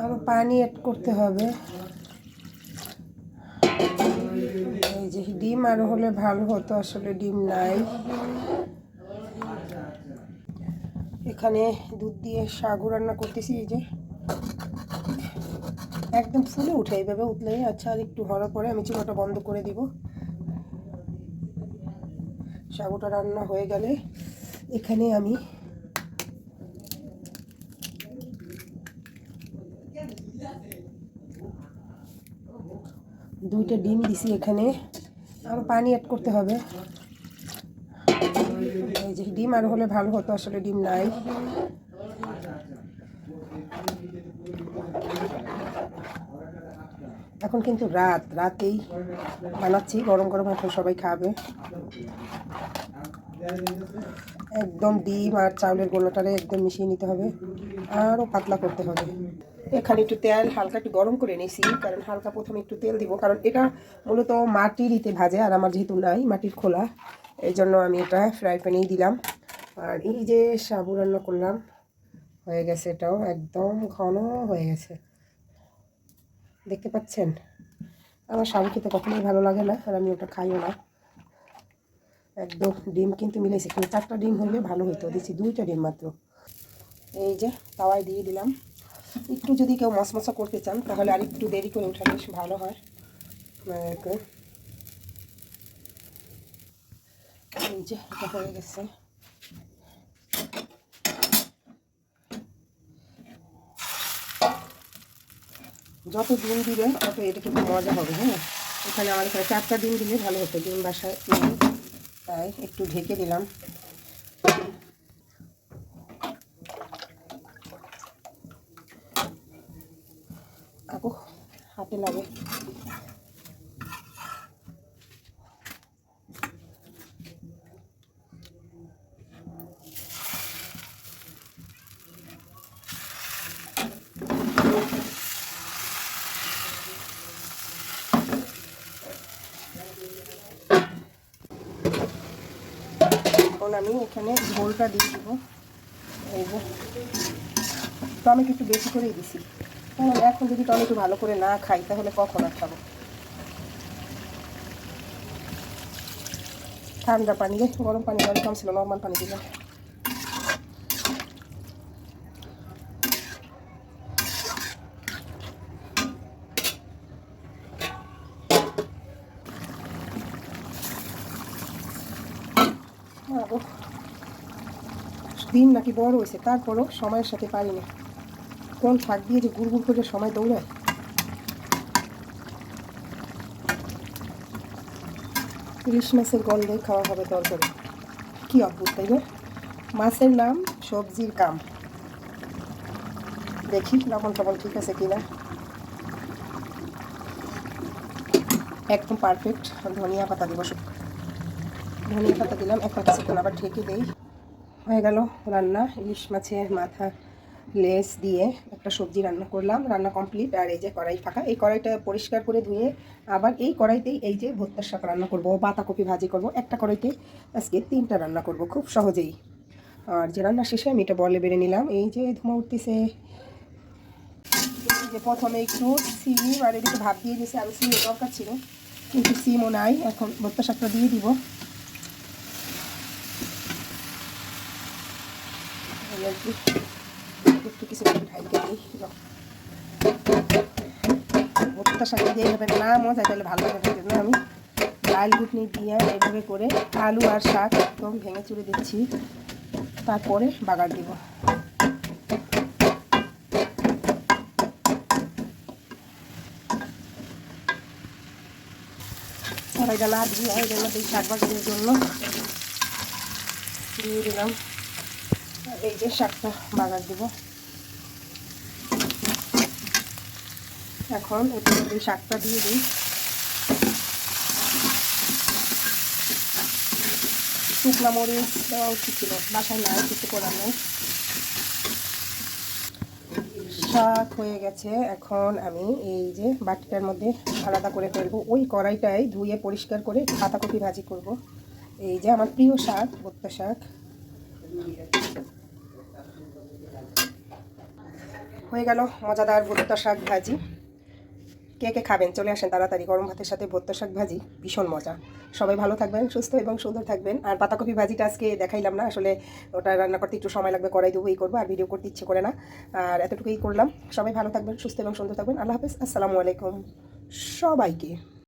আরও পানি অ্যাড করতে হবে। এই যে ডিম আরও হলে ভালো হতো, আসলে ডিম নাই। এখানে দুধ দিয়ে সাগু রান্না করতেছি, এই যে। একদম ফুলে উঠে, এইভাবে উঠলে আচ্ছা আর একটু হওয়ার পরে আমি চুলাটা বন্ধ করে দিব। সাগুটা রান্না হয়ে গেলে এখানে আমি দুইটা ডিম দিছি এখানে। আরও পানি অ্যাড করতে হবে। এই যে ডিম আর হলে ভালো হতো, আসলে ডিম নাই। এখন কিন্তু রাত, রাতেই বানাচ্ছি, গরম গরম এখন সবাই খাবে। একদম ডিম আর চাউলের গোলাটারে একদম মিশিয়ে নিতে হবে। আরও পাতলা করতে হবে। এখানে একটু তেল, হালকা একটু গরম করে নিয়েছি কারণ হালকা প্রথমে একটু তেল দিব, কারণ এটা মূলত মাটির ইতে ভাজে, আর আমার যেহেতু নাই মাটির খোলা এই জন্য আমি এটা ফ্রাই প্যানেই দিলাম। আর এই যে সাবু রান্না করলাম, হয়ে গেছে এটাও একদম ঘন হয়ে গেছে। দেখতে পাচ্ছেন? আমার সাবু খেতে কখনোই ভালো লাগে না, আর আমি ওটা খাইও না। একদম ডিম কিন্তু মিলেছে কিন্তু চারটা ডিম হলে ভালো হতো দিচ্ছি দুইটা ডিম মাত্র। এই যে তাওয়ায় দিয়ে দিলাম। একটু যদি কেউ মশমশা করতে চান, তাহলে আর একটু দেরি করে উঠালে ভালো হয়। যত ডিম দিবে, তত এটা কিন্তু মজা হবে হ্যাঁ? এখানে আমার এখানে চারটা ডিম দিলে ভালো হতো, ডিম বাসায় তাই একটু ঢেকে দিলাম। আপু হাতে লাগে। এখন আমি এখানে ঝোলটা দিয়ে দিব। যে। টমেটো একটু বেশি করেই দিছি। এখন যদি টমেটো ভালো করে না খাই, তাহলে কখন আর খাব? ঠান্ডা পানি রে গরম পানি জল কম ছিল, নর্মাল পানি দিলাম। দিন নাকি বড় হয়েছে, তারপরও সময়ের সাথে পারি না কোন ফাঁক দিয়ে যে গুড় গুড় করে সময় দৌড়ায়? ইলিশ মাছের গন্ধে খাওয়া হবে তরকারি। কি অদ্ভুত, তাই না? মাছের নাম সবজির কাম। দেখি লবণ টবণ ঠিক আছে কিনা। একদম পারফেক্ট ধনিয়া পাতা দেবো। সব ধনিয়া পাতা দিলাম, এখন কিছুক্ষণ আবার ঢেকে দেই। হয়ে গেল রান্না, ইলিশ মাছের মাথা লেস দিয়ে একটা সবজি রান্না করলাম, রান্না কমপ্লিট আর এই যে কড়াই ফাঁকা, এই কড়াইটা পরিষ্কার করে ধুয়ে আবার এই কড়াইতেই এই যে ভর্তার শাক রান্না করব, বাঁধাকপি ভাজি করব, একটা কড়াইতে আজকে তিনটা রান্না করব খুব সহজেই। আর যে রান্না শেষে আমি এটা বলে বেড়ে নিলাম, এই যে ধুমা উঠতেছে। যে প্রথমে একটু সিম, আর এদিকে ভাত দিয়ে দিয়েছে আমি সিমের দরকার ছিল, কিন্তু সিমও নাই, এখন ভর্তা শাকটা দিয়ে দিব। ঢাইকে দিই ভর্তা শাক দিয়ে এভাবে না, মজা, তাহলে ভালো লাগে জন্য আমি লাল ঘুটনি দিয়ে এইভাবে করে আলু আর শাক একদম ভেঙে চুড়ে দিচ্ছি। তারপরে বাগার দিব। এই যে শাকটা বাগার দিব। এখন এতে এই শাকটা দিয়ে দিই। শুকনা মরিচ দেওয়া উচিত ছিল, বাসায় নাই, কিছু করার নেই। শাক হয়ে গেছে, এখন আমি এই যে বাটিটার মধ্যে আলাদা করে ফেলব। ওই কড়াইটাই ধুয়ে পরিষ্কার করে পাতাকপি ভাজি করব। এই যে আমার প্রিয় শাক, ভর্তা শাক। হয়ে গেল মজাদার ভুট্টা শাক ভাজি। কে কে খাবেন? চলে আসেন তাড়াতাড়ি। গরম ভাতের সাথে ভুট্টা শাক ভাজি, ভীষণ মজা। সবাই ভালো থাকবেন, সুস্থ এবং সুন্দর থাকবেন। আর পাতাকপি ভাজিটা আজকে দেখাইলাম না, আসলে ওটা রান্না করতে একটু সময় লাগবে করাই দেবো, এই করব, আর ভিডিও করতে ইচ্ছে করে না। আর এতটুকুই করলাম। সবাই ভালো থাকবেন, সুস্থ এবং সুন্দর থাকবেন। আল্লাহ হাফেজ। আসসালামু আলাইকুম সবাইকে।